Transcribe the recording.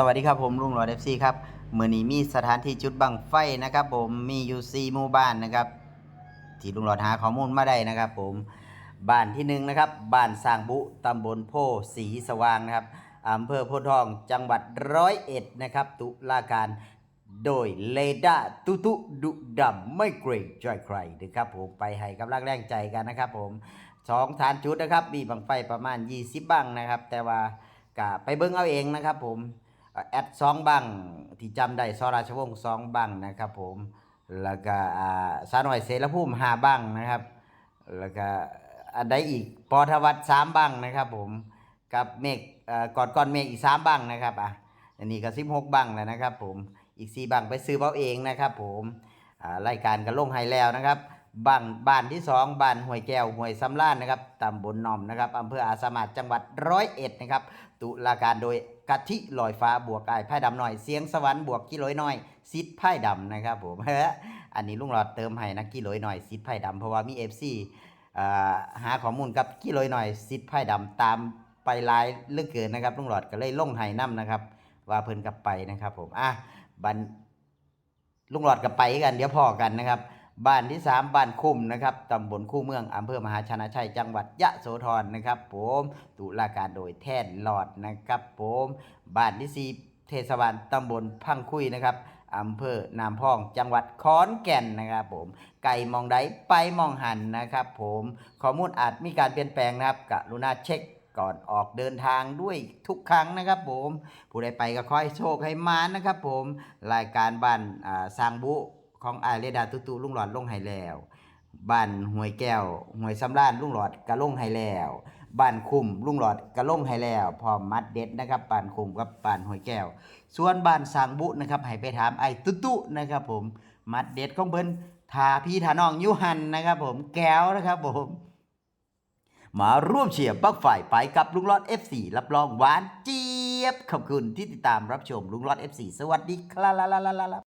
สวัสดีครับผมลุงหลอดเอฟซีครับเมื่อนี้มีสถานที่จุดบังไฟนะครับ ผมมีอยู่ซีหมู่บ้านนะครับ ที่ลุงหลอดหาข้อมูลมาได้นะครับ ผมบ้านที่หนึ่งนะครับบ้านสร้างบุตำบลโพสีสว่างนะครับอำเภอโพทองจังหวัดร้อยเอ็ดนะครับ ตุลาการโดยเลดาตุตุดุดำไม่เกรงใจใครนะครับ ผมไปให้กำลังแรงใจกันนะครับ ผมสองฐานจุดนะครับ มีบังไฟประมาณ 20 บังนะครับ แต่ว่าก็ไปเบิ้งเอาเองนะครับ ผม แอดสองบังที่จำได้สราชวงศ์สองบังนะครับผมแล้วก็อ่าสาหน่อยเสรภูมิหาบังนะครับ แล้วก็อันใดอีกปอทวัฒน์สามบังนะครับผมกับเมฆกอดก้อนเมฆอีกสามบังนะครับอะอันนี้ก็สิบหกบังแล้วนะครับผมอีกสี่บังไปซื้อเอาเองนะครับผมรายการก็ลงให้แล้วนะครับ บ้านบ้านที่สองบ้านห้วยแก้วห้วยสำล้านนะครับตำบลหนอมนะครับอำเภออาสามาจังหวัดร้อยเอ็ดนะครับตุลาการโดยกะทิลอยฟ้าบวกไอ้ไพ่ดำหน่อยเสียงสวรรค์บวกกิโลยน้อยซิดไพ่ดำนะครับผมเอันนี้ลุงหลอดเติมให้นะกิโลยหน่อยซิดไพ่ดำเพราะว่ามีเอฟซีหาข้อมูลกับกิโลยหน่อยซิดไพ่ดำตามไปลายเลือกเกินนะครับลุงหลอดก็เลยลงให้น้ำนะครับ ว่าเพิ่นกับไปนะครับผมอะบันลุงหลอดกับไปกันเดี๋ยวพอกันนะครับ บ้านที่สามบ้านคุ้มนะครับตำบลคู่เมืองอำเภอมหาชนะชัยจังหวัดยะโสธรนะครับผมตุลาการโดยแท่นหลอดนะครับผมบ้านที่สี่เทศบาลตำบลพังคุยนะครับอำเภอนามพอง จังหวัดขอนแก่นนะครับผม ไก่มองใดไปมองหันนะครับผมข้อมูลอาจมีการเปลี่ยนแปลงนะครับกรุณาเช็คก่อนออกเดินทางด้วยทุกครั้งนะครับผม ผู้ใดไปก็ขอให้โชคให้มานะครับผม รายการบ้านสร้างบุ ของอายเรดาตุตุลุงหลอดลงให้แล้วบ้านห้วยแก้วห้วยสำรานลุงหลอดกะลงให้แล้วบ้านคุมลุงหลอดกะลงให้แล้วพร้อมมัดเด็ดนะครับบ้านคุมกับบ้านห้วยแก้ว ส่วนบ้านสางบุนะครับให้ไปถามไอ้ตุตุนะครับ ผมมัดเด็ดของเพิ่นทาพี่ทาน้องยุหันนะครับ ผมแก้วนะครับผม มาร่วมเชียร์บักฝ่ายไปกับลุงลอด F4 รับรองหวานเจี๊ยบขอบคุณที่ติดตามรับชมลุงลอด F4 สวัสดีครับ